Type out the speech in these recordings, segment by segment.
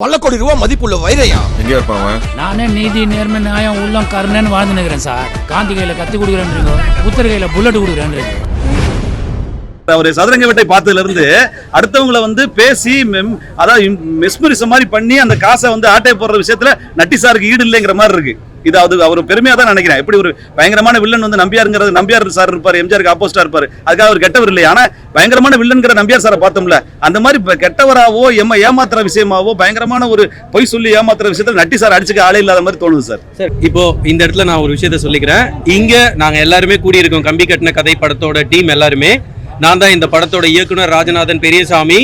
பல கோடி ரூபாய் மதிப்புள்ள வைரையா? எங்க இருப்பான் நானே நீதி நேர்மை நியாயம் உள்ளம் கருணைன்னு வாழ்ந்து நிற்கிறேன் சார். காந்தி கையில கத்தி கொடுக்குறேன்றீங்க புத்தர் கையில புல்லட் கொடுக்குறேன்றீங்க அவர் சதுரங்க வேட்டை பார்த்ததுல இருந்து அடுத்தவங்களை வந்து பேசி மெம் அதாவது மெஸ்மரிசம் மாதிரி பண்ணி அந்த காசை வந்து ஆட்டை போடுற விஷயத்துல நட்டி சாருக்கு ஈடு இல்லைங்கிற மாதிரி இருக்கு. இது அது அவர் பெருமையாக தான் நினைக்கிறேன். எப்படி ஒரு பயங்கரமான வில்லன் வந்து நம்பியாருங்கிறது நம்பியார் சார் இருப்பார் எம்ஜிஆருக்கு ஆப்போஸ்டாக இருப்பார். அதுக்காக அவர் கெட்டவர் இல்லை ஆனால் பயங்கரமான வில்லன்கிற நம்பியார் சாரை பார்த்தோம்ல அந்த மாதிரி இப்போ கெட்டவராவோ எம்ம ஏமாத்துற விஷயமாவோ பயங்கரமான ஒரு பொய் சொல்லி ஏமாத்துற விஷயத்தில் நட்டி சார் அடிச்சுக்க ஆளே இல்லாத மாதிரி தோணுது சார் சார் இப்போ இந்த இடத்துல நான் ஒரு விஷயத்த சொல்லிக்கிறேன். இங்கே நாங்கள் எல்லாருமே கூடியிருக்கோம். கம்பி கட்டின கதை படத்தோட டீம் எல்லாருமே. நான் தான் இந்த படத்தோட இயக்குனர் ராஜநாதன் பெரியசாமி.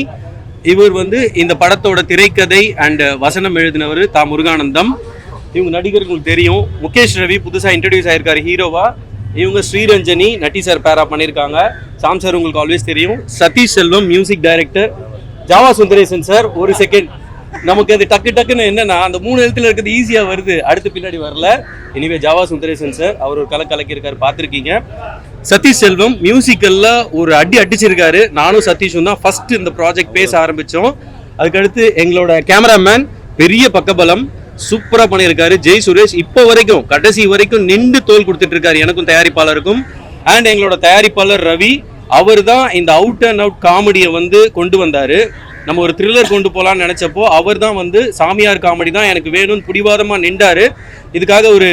இவர் வந்து இந்த படத்தோட திரைக்கதை அண்ட் வசனம் எழுதினவர் தா முருகானந்தம். இவங்க நடிகர் உங்களுக்கு தெரியும். முகேஷ் ரவி புதுசாக இன்ட்ரடியூஸ் ஆயிருக்காரு ஹீரோவா. இவங்க ஸ்ரீரஞ்சனி நட்டி சார் பேரா பண்ணியிருக்காங்க. சாம் சார் உங்களுக்கு ஆல்வேஸ் தெரியும். Sathish Selvam music director Java Sundaresan sir ஒரு செகண்ட் நமக்கு அது டக்கு டக்குன்னு என்னன்னா அந்த மூணு எழுத்துல இருக்கிறது ஈஸியா வருது. அடுத்து பின்னாடி வரல. இனிவே ஜாவா சுந்தரேசன் சார் அவர் ஒரு கலை கலக்கியிருக்காரு பார்த்துருக்கீங்க. சதீஷ் செல்வம் மியூசிக்கல்ல ஒரு அடி அடிச்சிருக்காரு. நானும் சதீஷும் தான் ஃபர்ஸ்ட் இந்த ப்ராஜெக்ட் பேச ஆரம்பிச்சோம். அதுக்கடுத்து எங்களோட கேமராமேன் பெரிய பக்கபலம். சூப்பராக பண்ணியிருக்காரு. ஜெய் சுரேஷ் இப்போ வரைக்கும் கடைசி வரைக்கும் நின்று தோல் கொடுத்துட்டு இருக்காரு எனக்கும் தயாரிப்பாளருக்கும். அண்ட் எங்களோட தயாரிப்பாளர் ரவி அவர் தான் இந்த அவுட் அண்ட் அவுட் காமெடியை வந்து கொண்டு வந்தார். நம்ம ஒரு த்ரில்லர் கொண்டு போகலான்னு நினச்சப்போ அவர் தான் வந்து சாமியார் காமெடி தான் எனக்கு வேணும்னு பிடிவாதமாக நின்றாரு. இதுக்காக ஒரு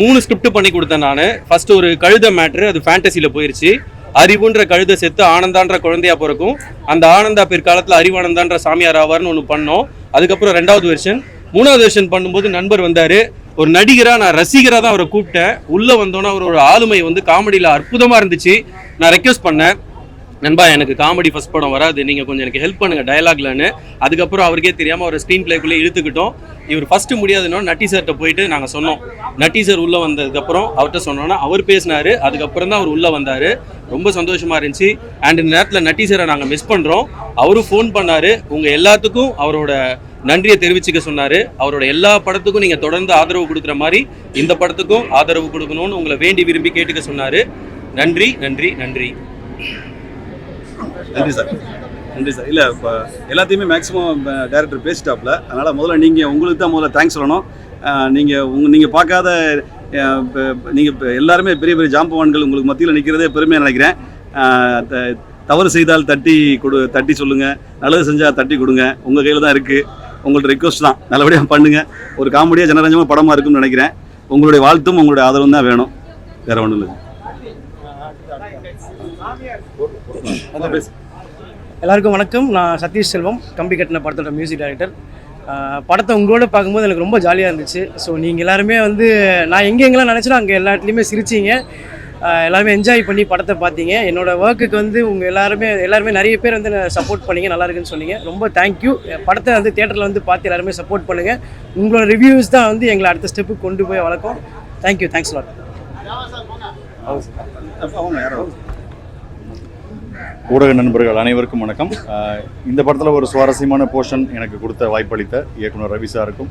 மூணு ஸ்கிரிப்ட் பண்ணி கொடுத்தேன் நான். ஃபஸ்ட்டு ஒரு கழுத மேட்ரு அது ஃபேண்டசியில் போயிருச்சு. அறிவுன்ற கழுத செத்து ஆனந்தான்ற குழந்தையா பிறக்கும். அந்த ஆனந்தா பிற்காலத்தில் அறிவானந்தான்ற சாமியார் ஆவார்னு ஒன்று பண்ணோம். அதுக்கப்புறம் ரெண்டாவது வெர்ஷன் மூணாவது வெர்ஷன் பண்ணும்போது நண்பர் வந்தார். ஒரு நடிகராக நான் ரசிகராக தான் அவரை கூப்பிட்டேன். உள்ளே வந்தோன்னே அவரோட ஆளுமை வந்து காமெடியில் அற்புதமாக இருந்துச்சு. நான் ரெக்வஸ்ட் பண்ணேன். நண்பா எனக்கு காமெடி ஃபஸ்ட் படம் வராது. நீங்கள் கொஞ்சம் எனக்கு ஹெல்ப் பண்ணுங்கள் டயலாக்லன்னு அதுக்கப்புறம் அவருக்கே தெரியாமல் அவர் ஸ்க்ரீன் பிளேக்குள்ளே இழுத்துக்கிட்டோம். இவர் ஃபஸ்ட்டு முடியாதுன்னா நட்டி சார்கிட்ட போயிட்டு நாங்கள் சொன்னோம். நட்டி சார் உள்ளே வந்ததுக்கப்புறம் அவர்கிட்ட சொன்னோன்னா அவர் பேசினார். அதுக்கப்புறம் தான் அவர் உள்ளே வந்தார். ரொம்ப சந்தோஷமாக இருந்துச்சு. அண்ட் இந்த நேரத்தில் நட்டி சாரை நாங்கள் மிஸ் பண்ணுறோம் அவரும் ஃபோன் பண்ணார். உங்கள் எல்லாத்துக்கும் அவரோட நன்றியை தெரிவிச்சுக்க சொன்னாரு. அவரோட எல்லா படத்துக்கும் நீங்கள் தொடர்ந்து ஆதரவு கொடுக்குற மாதிரி இந்த படத்துக்கும் ஆதரவு கொடுக்கணும்னு உங்களை வேண்டி விரும்பி கேட்டுக்க சொன்னாரு. நன்றி நன்றி நன்றி. நன்றி சார். நன்றி சார். இல்லை இப்போ எல்லாத்தையுமே மேக்ஸிமம் டேரக்டர் பேசிட்டாப்ல அதனால் முதல்ல நீங்கள் உங்களுக்கு தான் முதல்ல தேங்க்ஸ் சொல்லணும். நீங்கள் உங்க நீங்கள் பார்க்காத நீங்கள் இப்போ எல்லாருமே பெரிய பெரிய ஜாம்பவான்கள் உங்களுக்கு மத்தியில் நிற்கிறதே பெருமையாக நினைக்கிறேன். த- தவறு செய்தால் தட்டி கொடு தட்டி சொல்லுங்கள் நல்லது செஞ்சால் தட்டி கொடுங்க. உங்கள் கையில் தான் இருக்குது உங்கள்ட்ட ரெக்வஸ்ட் தான். நல்லபடியாக பண்ணுங்கள் ஒரு காமெடியாக ஜனரஞ்சமாக படமாக இருக்கும்னு நினைக்கிறேன். உங்களுடைய வாழ்த்தும் உங்களுடைய ஆதரவும் தான் வேணும். வேறு ஒன்றும் இல்லை. எல்லாருக்கும் வணக்கம். நான் சதீஷ் செல்வம் கம்பி கட்டின படத்தோட மியூசிக் டைரக்டர் படத்தை உங்களோட பார்க்கும்போது எனக்கு ரொம்ப ஜாலியாக இருந்துச்சு. ஸோ நீங்கள் எல்லாருமே வந்து நான் எங்கே எங்கெல்லாம் நினச்சனோ அங்கே எல்லா இடத்துலையுமே சிரிச்சிங்க. எல்லாருமே என்ஜாய் பண்ணி படத்தை பார்த்தீங்க. என்னோடய ஒர்க்குக்கு வந்து உங்கள் எல்லாருமே எல்லாருமே நிறைய பேர் வந்து சப்போர்ட் பண்ணிங்க. நல்லா இருக்குன்னு சொன்னீங்க. ரொம்ப தேங்க்யூ படத்தை வந்து தேட்டரில் வந்து பார்த்து எல்லாருமே சப்போர்ட் பண்ணுங்கள் உங்களோட ரிவ்யூஸ் தான் வந்து எங்களை அடுத்த ஸ்டெப்புக்கு கொண்டு போய் வளர்க்கும். தேங்க்யூ தேங்க்ஸ் லாட் அவங்க ஊடக நண்பர்கள் அனைவருக்கும் வணக்கம். இந்த படத்தில் ஒரு சுவாரஸ்யமான போர்ஷன் எனக்கு கொடுத்த வாய்ப்பளித்த இயக்குனர் ரவி சாருக்கும்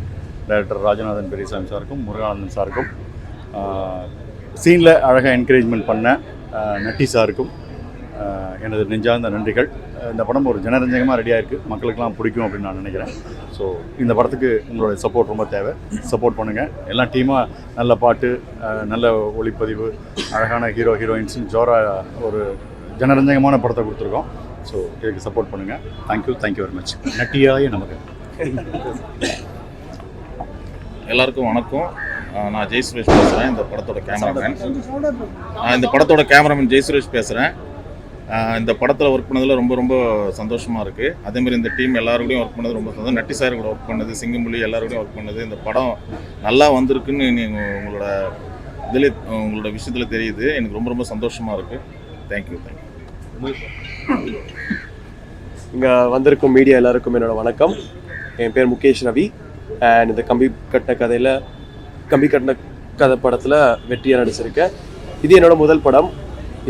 டைரக்டர் ராஜநாதன் பெரியசாமி சாருக்கும் முருகானந்தன் சாருக்கும். சீனில் அழகாக என்கரேஜ்மெண்ட் பண்ண நட்டி சாருக்கும் எனது நெஞ்சார்ந்த நன்றிகள். இந்த படம் ஒரு ஜனரஞ்சகமாக ரெடியாக இருக்குது மக்களுக்கெல்லாம் பிடிக்கும் அப்படின்னு நான் நினைக்கிறேன். ஸோ இந்த படத்துக்கு உங்களுடைய சப்போர்ட் ரொம்ப தேவை. சப்போர்ட் பண்ணுங்கள் எல்லா டீமாக நல்ல பாட்டு நல்ல ஒளிப்பதிவு அழகான ஹீரோ ஹீரோயின்ஸ் ஜோரா ஒரு ஜனரஞ்சகமான படத்தை கொடுத்துருக்கோம். ஸோ இதுக்கு சப்போர்ட் பண்ணுங்கள் thank you thank you very much நட்டியாய நமக்கு எல்லாருக்கும் வணக்கம். நான் ஜெய் சுரேஷ் பேசுகிறேன் இந்த படத்தோட கேமராமேன். இந்த படத்தோட கேமராமேன் ஜெய் சுரேஷ் பேசுகிறேன் இந்த படத்தில் ஒர்க் பண்ணதில் ரொம்ப ரொம்ப சந்தோஷமாக இருக்குது அதேமாதிரி இந்த டீம் எல்லாருக்கூடையும் ஒர்க் பண்ணது ரொம்ப சந்தோஷம். நட்டி சார் கூட ஒர்க் பண்ணது சிங்கம்புலி எல்லாருக்கூடையும் ஒர்க் பண்ணது. இந்த படம் நல்லா வந்திருக்குன்னு நீங்கள் உங்களோட இதில் உங்களோட விஷயத்தில் தெரியுது. எனக்கு ரொம்ப ரொம்ப சந்தோஷமாக இருக்குது தேங்க்யூ தேங்க்யூ இங்கே வந்திருக்கும் மீடியா எல்லாருக்கும் என்னோட வணக்கம். என் பேர் முகேஷ் ரவி. அண்ட் இந்த கம்பி கட்ட கதையில் கம்பி கட்டின கதை படத்தில் வெற்றியாக நடிச்சிருக்கேன் இது என்னோட முதல் படம்.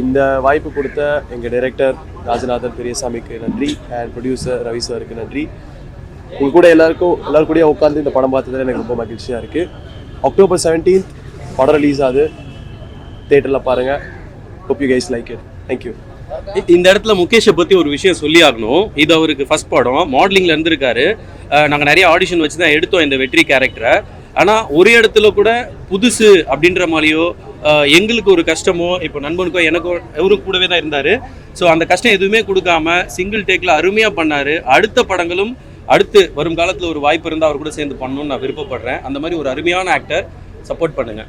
இந்த வாய்ப்பு கொடுத்த எங்கள் டைரக்டர் ராஜநாதன் பெரியசாமிக்கு நன்றி. அண்ட் ப்ரொடியூசர் ரவி சாருக்கு நன்றி. உங்க கூட எல்லாருக்கும் எல்லாரும் கூடயும் உட்காந்து இந்த படம் பார்த்ததில் எனக்கு ரொம்ப மகிழ்ச்சியாக இருக்குது அக்டோபர் செவன்டீன்த் படம் ரிலீஸ் ஆகுது. தேட்டரில் பாருங்கள் hope you guys like it thank you இந்த இடத்துல முகேஷை பற்றி ஒரு விஷயம் சொல்லி ஆகணும் இது அவருக்கு ஃபஸ்ட் படம். மாடலிங்கில் இருந்திருக்காரு. நாங்கள் நிறைய ஆடிஷன் வச்சு தான் எடுத்தோம் இந்த வெற்றி கேரக்டரை ஆனால் ஒரு இடத்துல கூட புதுசு அப்படின்ற மாதிரியோ எங்களுக்கு ஒரு கஷ்டமோ இப்போ நண்பனுக்கோ எனக்கோ அவரும் கூடவே தான் இருந்தார். ஸோ அந்த கஷ்டம் எதுவுமே கொடுக்காம சிங்கிள் டேக்கில் அருமையாக பண்ணார். அடுத்த படங்களும் அடுத்து வரும் காலத்தில் ஒரு வாய்ப்பு இருந்தால் அவர் கூட சேர்ந்து பண்ணணும்னு நான் விருப்பப்படுறேன். அந்த மாதிரி ஒரு அருமையான ஆக்டர் சப்போர்ட் பண்ணுங்க.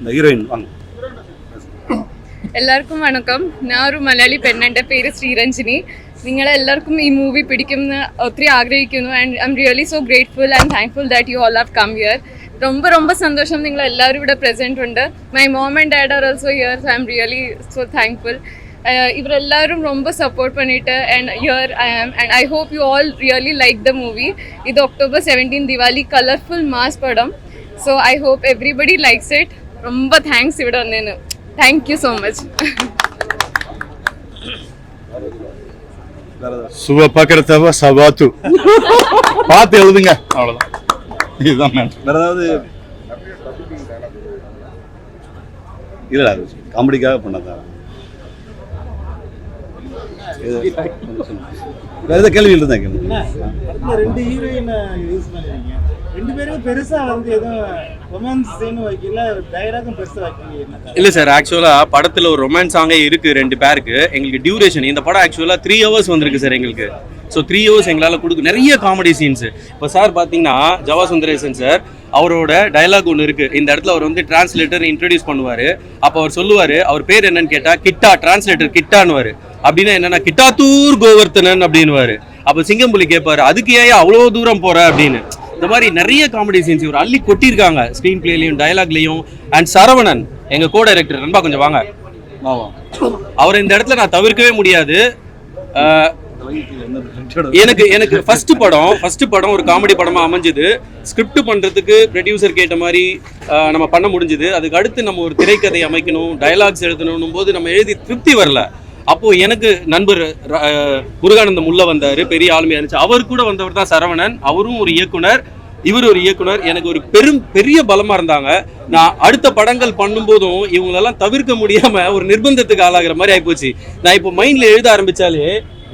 இந்த ஹீரோயின் வாங்க. எல்லாருக்கும் வணக்கம். நான் ஒரு மலையாளி பெண் என்ற பேர் ஸ்ரீரஞ்சினி. നിങ്ങളെല്ലാവർക്കും ഈ മൂവി പിടിക്കുമെന്ന് ഒത്തിരി ആഗ്രഹിക്കുന്നു and I am really so grateful and thankful that you all have come here ரொம்ப ரொம்ப സന്തോഷം നിങ്ങൾ എല്ലാവരും ഇവിടെ പ്രസൻറ്റ് ഉണ്ട് my mom and dad are also here so I am really so thankful ഇവരെല്ലാവരും ரொம்ப സപ്പോർട്ട് பண்ணிட்டு and here I am and I hope you all really like the movie ഇത് October seventeen Diwali colourful mass പടം so I hope everybody likes it ரொம்ப thanks ഇവിടെ வந்தேன்னு thank you so much சுப பக்கரத்தவ சபாத்து பார்த்து எழுதுங்க. அவ்வளோதான் இதுதான் வேற ஏதாவது இல்ல அது காமெடிக்காக பண்ணதா? வேற ஏதாவது கேள்வி இருந்தா படத்துல ரெண்டு ஹீரோயின் யூஸ் பண்ணிருக்கீங்க. ரெண்டு பேரும் பெருசா வந்து எதுவும் ரொமான்ஸ் சீன் வைக்கல டைலாகும் பெருசா வைக்கல இல்ல சார் ஆக்சுவலா படத்துல ஒரு ரொமான்ஸ் சாங்கே இருக்கு ரெண்டு பேருக்கு. எங்களுக்கு டியூரேஷன் இந்த படம் ஆக்சுவலா த்ரீ ஹவர்ஸ் வந்திருக்கு சார் எங்களுக்கு. ஸோ த்ரீ ஹவர்ஸ் எங்களால் கொடுக்கு நிறைய காமெடி சீன்ஸ் இப்போ சார் பார்த்தீங்கன்னா ஜவா சுந்தரேசன் சார் அவரோட டயலாக் ஒன்று இருக்கு. இந்த இடத்துல அவர் வந்து டிரான்ஸ்லேட்டர் இன்ட்ரடியூஸ் பண்ணுவார். அப்போ அவர் சொல்லுவார் அவர் பேர் என்னன்னு கேட்டால் கிட்டா டிரான்ஸ்லேட்டர் கிட்டான்னுவாரு. அப்படின்னா என்னன்னா கிட்டாத்தூர் கோவர்த்தனன் அப்படின்னுவாரு. அப்போ சிங்கம்புலி கேட்பாரு அதுக்கு ஏன் அவ்வளோ தூரம் போற? அப்படின்னு. இந்த மாதிரி நிறைய காமெடி சீன்ஸ் இவர் அள்ளி கொட்டியிருக்காங்க. ஸ்க்ரீன் பிளேலையும் டயலாக்லையும் அண்ட் சரவணன் எங்க கோ டைரக்டர் நண்பா கொஞ்சம் வாங்க. அவரை இந்த இடத்துல நான் தவிர்க்கவே முடியாது. எனக்கு எனக்கு ஃபர்ஸ்ட் படம் ஃபர்ஸ்ட் படம் ஒரு காமெடி படமா அமைஞ்சது. ஸ்கிரிப்ட் பண்றதுக்கு ப்ரொடியூசர் கேட்ட மாதிரி நம்ம பண்ண முடிஞ்சது. அதுக்கு அடுத்து நம்ம ஒரு திரைக்கதை அமைக்கணும் டயலாக்ஸ் எழுதணும் போது நம்ம எழுதி திருப்தி வரல. அப்போ எனக்கு நண்பர் முருகானந்தம் உள்ள வந்தாரு பெரிய ஆளுமையா இருந்துச்சு அவர் கூட வந்தவர் தான் சரவணன். அவரும் ஒரு இயக்குனர். இவர் ஒரு இயக்குனர். எனக்கு ஒரு பெரும் பெரிய பலமா இருந்தாங்க. நான் அடுத்த படங்கள் பண்ணும்போதும் இவங்களெல்லாம் தவிர்க்க முடியாம ஒரு நிர்பந்தத்துக்கு ஆளாகிற மாதிரி ஆயிப்போச்சு. நான் இப்போ மைண்ட்ல எழுத ஆரம்பிச்சாலே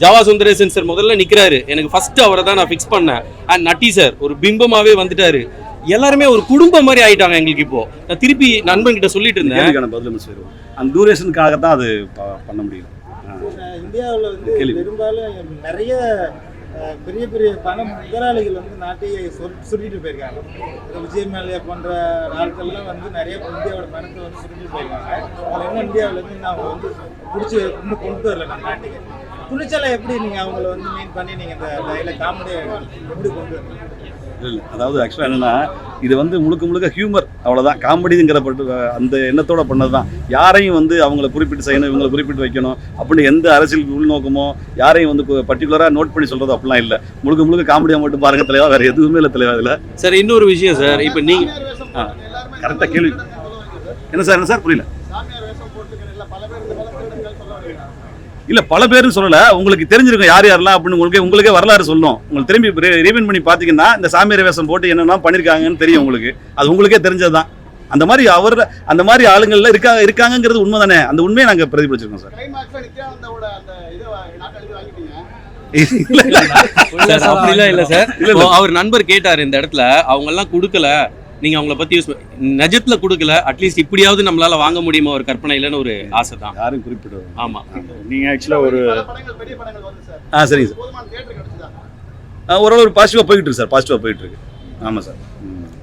ஜாவா சுந்தரேசன் சார் முதல்ல நிக்கிறாரு. எனக்கு ஃபர்ஸ்ட் அவரை தான் நான் ஃபிக்ஸ் பண்ணேன். அண்ட் நட்டி சார் ஒரு பிம்பமாவே வந்துட்டாரு. எல்லாருமே ஒரு குடும்பம் மாதிரி ஆயிட்டாங்க எங்களுக்கு இப்போ. நான் திருப்பி நண்பன் கிட்ட சொல்லிட்டு இருந்தேன். அந்த டூரேஷனுக்காக தான் அது பண்ண முடியும் இந்தியாவுல வந்து. பெரும்பாலும் நிறைய பெரிய பெரிய பண முதலாளிகள் வந்து நாட்டையே சுரு- சுருட்டிட்டு போயிருக்காங்க. விஜய் மேலே போன்ற ஆட்கள்லாம் வந்து நிறைய இந்தியாவோட பணத்தை வந்து சுருட்டிட்டு போயிருக்காங்க. அதில் என்ன இந்தியாவுல இன்னும் அவங்க வந்து பிடிச்சி இன்னும் கொண்டு வரல நம்ம நாட்டுக்கு துணிச்சலை எப்படி நீங்க அவங்கள வந்து மீன் பண்ணி நீங்க இந்த டைல காமெடியை எப்படி கொண்டு வரீங்க இல்ல அதாவது ஆக்சுவலாக என்னன்னா இது வந்து முழுக்க முழுக்க ஹியூமர் அவ்வளோதான் காமெடிங்கிற பட்டு அந்த எண்ணத்தோட பண்ணது தான் யாரையும் வந்து அவங்கள குறிப்பிட்டு செய்யணும் இவங்களை குறிப்பிட்டு வைக்கணும் அப்படின்னு எந்த அரசியல் உள்நோக்கமோ யாரையும் வந்து பர்டிகுலராக நோட் பண்ணி சொல்றது அப்படிலாம் இல்லை. முழுக்க முழுக்க காமெடியாக மட்டும் பாருங்க தலைவா. வேற எதுவுமே இல்லை தலைவா இதில். சார் இன்னொரு விஷயம் சார். இப்போ நீங்க கரெக்டாக கேள்வி. என்ன சார் என்ன சார்? புரியல. இல்ல பல பேரும் சொல்லல. உங்களுக்கு தெரிஞ்சிருக்கும் யார் யாரெல்லாம் அப்படின்னு உங்களுக்கே உங்களுக்கே வரலாறு சொல்லும். உங்களுக்கு திரும்பி ரீவன் பண்ணி பாத்தீங்கன்னா இந்த சாமியார் வேஷம் போட்டு என்னெல்லாம் பண்ணிருக்காங்கன்னு தெரியும் உங்களுக்கு. அது உங்களுக்கே தெரிஞ்சதுதான். அந்த மாதிரி அவர் அந்த மாதிரி ஆளுங்கள்ல இருக்கா இருக்காங்கங்கிறது உண்மை தானே அந்த உண்மையை நாங்க பிரதிபலிச்சிருக்கோம் சார். இல்ல, இல்ல. சார் அப்படிலாம் இல்ல சார். இல்ல, இல்ல. அவர் நண்பர் கேட்டாரு இந்த இடத்துல. அவங்க எல்லாம் கொடுக்கல. நீங்க அவங்கள பத்தி யூஸ் நிஜத்துல கொடுக்கல அட்லீஸ்ட் இப்படியாவது நம்மளால வாங்க முடியுமா ஒரு கற்பனை இல்லைன்னு ஒரு ஆசை தான் யாரும் குறிப்பிடுவோம் ஆமா. நீங்கள் ஆக்சுவலாக ஒரு ஆ சரிங்க சார். ஆ, ஓரளவு பாசிட்டிவாக போயிட்டு இருக்கு சார் பாசிட்டிவாக போயிட்டு இருக்கு. ஆமாம் சார்.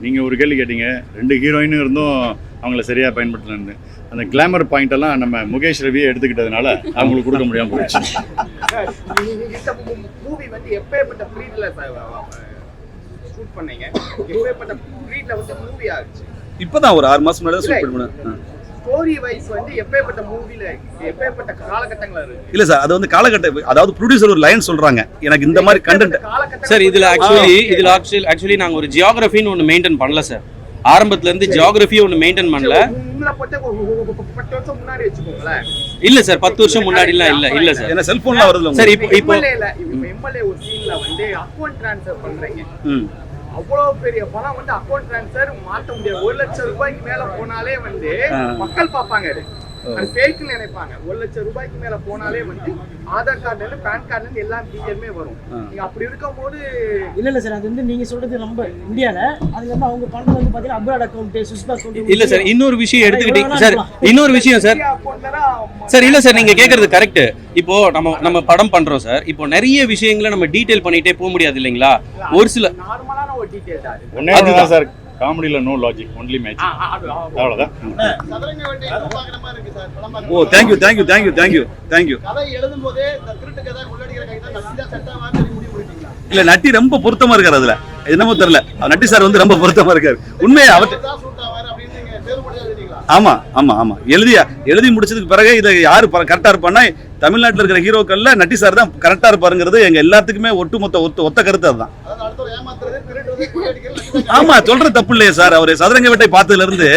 நீங்கள் ஒரு கேள்வி கேட்டீங்க. ரெண்டு ஹீரோயினும் இருந்தும் அவங்கள சரியாக பயன்படுத்தலன்னு. அந்த கிளாமர் பாயிண்ட் எல்லாம் நம்ம முகேஷ் ரவியை எடுத்துக்கிட்டதுனால அவங்களுக்கு கொடுக்க முடியாமல் போயிடுச்சு மூவி வந்து எப்பேற்பட்ட ப்ரீட்ல ஷூட் பண்ணீங்க. எப்பேற்பட்ட ப்ரீட்ல வந்து மூவி ஆச்சு? இப்பதான் ஒரு ஆறு மாசம் முன்னாடி தான் பண்ணேன். ஸ்டோரி வைஸ் வந்து எப்பேற்பட்ட மூவில எப்பேற்பட்ட காலகட்டங்கள இருக்கு? இல்ல சார் அது வந்து காலகட்ட அதாவது ப்ரொடியூசர் ஒரு லைன் சொல்றாங்க. எனக்கு இந்த மாதிரி கண்டென்ட் சார் இதுல ஆக்சுவலி இதுல ஆக்சுவலி ஆக்சுவலி நாங்க ஒரு ஜியோகிராஃபின்னு ஒன்று மெயின்டைன் பண்ணல சார். ஆரம்பத்துல இருந்து ஜியோகிராஃபி ஒன்று மெயின்டைன் பண்ணல. பத்து வருஷம் முன்னாடி இல்ல சார் பத்து வருஷம் முன்னாடிலாம் இல்ல இல்ல சார். ஏன்னா செல்போன்ல வருதுல சார். இப்போ இப்ப எம்எல்ஏ ஒரு சீன்ல வந்து அக்கௌண்ட் ட்ரான்ஸ்ஃபர் பண்றீங்க. அவ்வளவு பெரிய பணம் வந்து அக்கௌண்ட் ட்ரான்ஸ்ஃபர் மாத்த முடியாது ஒரு லட்சம் ரூபாய்க்கு மேல போனாலே வந்து. மக்கள் பார்ப்பாங்க அது நினைப்பாங்க. ஒரு லட்சம் ரூபாய்க்கு மேல போனாலே வந்து ஆதார் கார்டுல இருந்து பேன் கார்டுல இருந்து எல்லா டீட்டெயிலுமே வரும். நீங்க அப்படி இருக்கும்போது இல்ல இல்ல சார் அது வந்து நீங்க சொல்றது நம்ம இந்தியால அதுல இருந்து அவங்க பணம் வந்து பாத்தீங்கன்னா அப்ராட் அக்கௌண்ட் சுவிஸ் அக்கௌண்ட் இல்ல சார் இன்னொரு விஷயம் எடுத்துக்கிட்டீங்க சார் இன்னொரு விஷயம் சார். சார் இல்ல சார் நீங்க கேக்குறது கரெக்ட் இப்போ நம்ம நம்ம படம் பண்றோம் சார். இப்போ நிறைய விஷயங்களை நம்ம டீடைல் பண்ணிட்டே போக முடியாது இல்லைங்களா? ஒரு சில நார்மலான ஒரு. ஒன்னே தான் சார். காமெடியில் நோ லாஜிக் ஒன்லி மேட்ச் அவ்வளோதான் ஓ thank you thank you thank you thank you thank you இல்ல நட்டி ரொம்ப பொருத்தமா இருக்காரு அதுல. என்னமோ தெரியல. நட்டி சார் வந்து ரொம்ப பொருத்தமா இருக்காரு. உண்மையை அவர் தான் சூட் ஆவாரு அப்படின்னு நீங்க தேர்வு பண்ணி எழுதிட்டீங்களா? ஆமா ஆமா ஆமா. எழுதியா எழுதி முடிச்சதுக்கு பிறகு இதை யாரு கரெக்டா இருப்பான்னா தமிழ்நாட்டில் இருக்கிற ஹீரோக்கள்ல நட்டி சார் தான் கரெக்டா இருப்பாருங்கிறது எங்க எல்லாத்துக்குமே ஒட்டுமொத்த ஒத்த ஒத்த கருத்து அதுதான். ஆமா சொல்ற தப்பு இல்லையே சார் அவர் சதுரங்க வேட்டை பார்த்ததுல இருந்து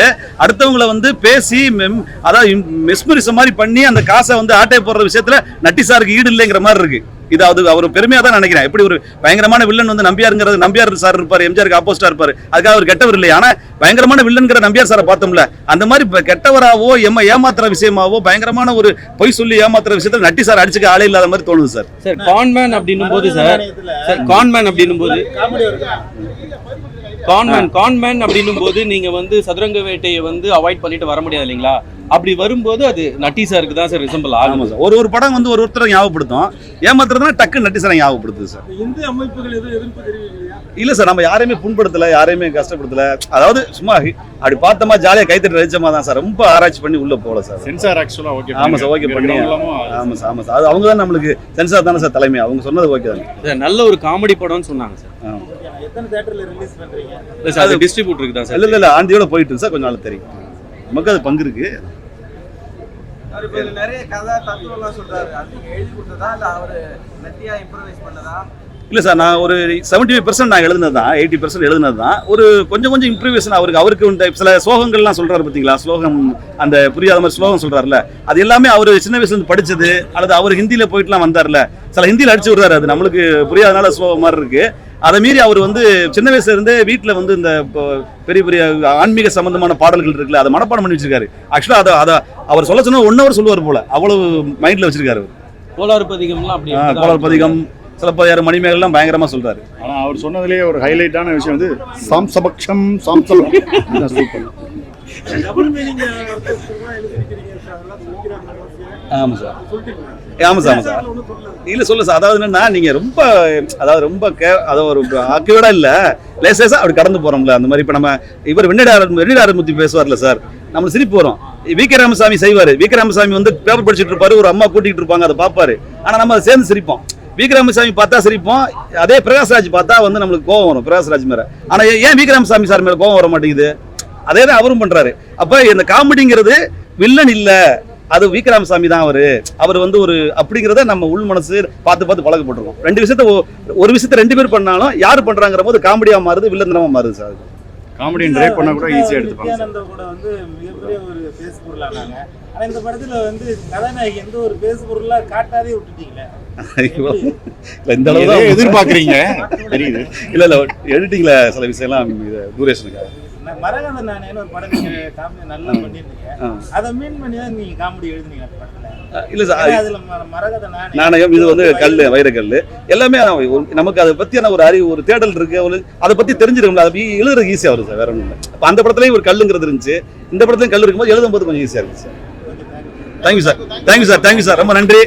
அடுத்தவங்கள வந்து பேசி மெம் அதாவது மெஸ்மரிசம் மாதிரி பண்ணி அந்த காசை வந்து ஆட்டை போடுற விஷயத்துல நட்டி சாருக்கு ஈடு இல்லைங்கிற மாதிரி இருக்கு. இது அது அவர் பெருமையா தான் நினைக்கிறேன். எப்படி ஒரு பயங்கரமான வில்லன் வந்து நம்பியாருங்கிறது நம்பியார் சார் இருப்பார் எம்ஜிஆருக்கு ஆப்போசிட்டா இருப்பாரு. அதுக்காக அவர் கெட்டவர் இல்லையா. ஆனா பயங்கரமான வில்லன்கிற நம்பியார் சாரை பார்த்தோம்ல அந்த மாதிரி இப்ப கெட்டவராவோ எம்ம ஏமாத்துற விஷயமாவோ பயங்கரமான ஒரு பொய் சொல்லி ஏமாத்துற விஷயத்துல நட்டி சார் அடிச்சுக்க ஆளே இல்லாத மாதிரி தோணுது சார் சார் கான்மேன் அப்படின்னும் போது சார் சார் கான்மேன் அப்படின்னும் போது கான்மேன் கான்மேன் அப்படின்னும் போது நீங்க வந்து சதுரங்க வேட்டையை வந்து அவாய்ட் பண்ணிட்டு வர முடியாது இல்லைங்களா? அப்படி வரும்போது அது நட்டி சாருக்கு தான் சார் ரிசம்பிள் ஆகும் சார் ஒரு ஒரு படம் வந்து ஒரு ஒருத்தரை ஞாபகப்படுத்தும். ஏமாத்துறதுனா டக்கு நட்டி சாரை ஞாபகப்படுத்துது சார் இந்து அமைப்புகள் எதுவும் எதிர்ப்பு தெரிவிக்கலையா? இல்ல சார் நம்ம யாரையுமே புண்படுத்தல யாரையுமே கஷ்டப்படுத்தல. அதாவது சும்மா அப்படி பார்த்தோமா ஜாலியா கைத்தட்டி ரசிச்சமா தான் சார் ரொம்ப ஆராய்ச்சி பண்ணி உள்ள போல சார் சென்சார் ஆக்சுவலாக ஓகே ஆமா சார் ஓகே பண்ணி ஆமா சார் ஆமா சார் அது அவங்க தான் நம்மளுக்கு சென்சார் தானே சார் தலைமை. அவங்க சொன்னது ஓகே தானே? சார் நல்ல ஒரு காமெடி படம்னு சொன்னாங்க சார் ஆ. எத்தனை தேட்டர்ல ரிலீஸ் பண்றீங்க? இல்ல சார் அது டிஸ்ட்ரிபியூட்டருக்கு தான் சார் இல்ல இல்ல ஆண்டியோட போயிட்டு சார்? கொஞ்ச நாள் தெரியும். நமக்கு அது பங்கு இருக்கு. அவர் இப்போ நிறைய கதை தத்துவம்லாம் சொல்றாரு. அது நீங்க எழுதி கொடுத்ததா இல்ல அவரு நெட்டியா இம்ப்ரவைஸ் பண்ணதா? இல்ல சார் நான் ஒரு செவன்டி ஃபைவ் பர்சன்ட் நான் எழுதுனது தான் எயிட்டி பர்சன்ட் எழுதுனது தான். ஒரு கொஞ்சம் கொஞ்சம் இம்ப்ரூவேஷன் அவருக்கு அவருக்கு இந்த சில ஸ்லோகங்கள்லாம் சொல்றாரு பார்த்தீங்களா ஸ்லோகம் அந்த புரியாத மாதிரி ஸ்லோகம் சொல்றாருல. அது எல்லாமே அவர் சின்ன வயசுல இருந்து படிச்சது அல்லது அவர் ஹிந்தியில போயிட்டுலாம் வந்தார்ல. சில ஹிந்தியில் அடிச்சு விடுறாரு அது. நம்மளுக்கு புரியாதனால ஸ்லோகம் மாதிரி இருக்கு. அதை மீறி அவர் வந்து சின்ன வயசுல இருந்தே வீட்டில் வந்து இந்த பெரிய பெரிய ஆன்மீக சம்பந்தமான பாடல்கள் இருக்குல்ல அதை மனப்பாடம் பண்ணி வச்சிருக்காரு. ஆக்சுவலாக அதை அதை அவர் சொல்ல சொன்னா ஒன் ஹவர் சொல்லுவார் போல. அவ்வளவு மைண்ட்ல வச்சிருக்காரு அவர். கோளாறு பதிகம்லாம் அப்படி கோளாறு பதிகம் சிலப்பதிகாரம் மணிமேகலாம் பயங்கரமா சொல்றாரு. ஆனால் அவர் சொன்னதுலேயே ஒரு ஹைலைட்டான விஷயம் வந்து சாம்சபக்ஷம் சாம்சபக்ஷம் சூப்பர். எழுதிருக்கிறீங்க சார். அதெல்லாம் சொல்லிக்கிறாங்க ஆமா சார் ஆமா சார். இல்ல சொல்ல சார். அதாவது என்னன்னா நீங்க ரொம்ப அதாவது ரொம்ப கே அதாவது ஒரு ஆக்கியோட இல்ல. லேசேசா அப்படி கடந்து போறோம்ல. அந்த மாதிரி இப்ப நம்ம இவர் வெண்ணிடார வெண்ணிடாரமூர்த்தி பேசுவார்ல சார். நம்ம சிரிப்பு வரும். வி கே ராமசாமி செய்வாரு. வி கே ராமசாமி வந்து பேப்பர் படிச்சுட்டு இருப்பாரு. ஒரு அம்மா கூட்டிட்டு இருப்பாங்க அதை பார்ப்பாரு. ஆனா நம்ம அதை சேர்ந்து சிரிப்போம். வி கே ராமசாமி பார்த்தா சிரிப்போம். அதே பிரகாஷ்ராஜ் பார்த்தா வந்து நம்மளுக்கு கோவம் வரும் பிரகாஷ்ராஜ் மேல. ஆனா ஏன் ஏன் வி கே ராமசாமி சார் மேல கோவம் வர மாட்டேங்குது? அதே தான் அவரும் பண்றாரு. அப்ப இந்த காமெடிங்கிறது வில்லன் இல்ல. அது விக்ராமசாமி தான் அவரு. அவர் வந்து ஒரு அப்படிங்கிறத நம்ம உள் மனசு பார்த்து பார்த்து பழக்கப்பட்டிருக்கோம் ரெண்டு விஷயத்த ஒரு விஷயத்த ரெண்டு பேர் பண்ணாலும் யார் பண்றாங்கிற போது காமெடியா மாறுது வில்லந்தனமா மாறுது சார். காமெடியன் ட்ரைவ் பண்ணால் கூட ஈஸியாக எடுத்துப்பாங்க கூட வந்து மிகப்பெரிய ஒரு பேசு பொருளானாங்க ஆனா இந்த படத்துல வந்து கதாநாயகி எந்த ஒரு பேசு பொருளா காட்டாதே விட்டுட்டீங்களே. இந்த அளவு எதிர்பார்க்குறீங்க. தெரியுது. இல்ல இல்ல எடிட்டிங்ல சில விஷயம்லாம் டூரேஷனுக்காக நான் மரகத நானேன்னு ஒரு படம் நீங்க காமெடி நல்லா பண்ணிருந்தீங்க. அதை மீன் பண்ணி தான் நீங்க காமெடி எழுதுனீங்க அந்த படத்துல. இல்ல சார் அதுல மரகத நாணயம் நாணயம் இது வந்து கல் வைரக்கல் எல்லாமே நமக்கு அதை பத்தியான ஒரு அறிவு ஒரு தேடல் இருக்கு ஒரு அதை பத்தி தெரிஞ்சிருக்கும்ல அதை எழுதுறது ஈஸியா வரும் சார் வேற ஒன்றும் இல்லை. அப்ப அந்த படத்துலயும் ஒரு கல்லுங்கிறது இருந்துச்சு. இந்த படத்துலயும் கல் இருக்கும்போது எழுதும்போது கொஞ்சம் ஈஸியா இருந்துச்சு sir. Thank you sir thank you sir thank you sir ரொம்ப நன்றி.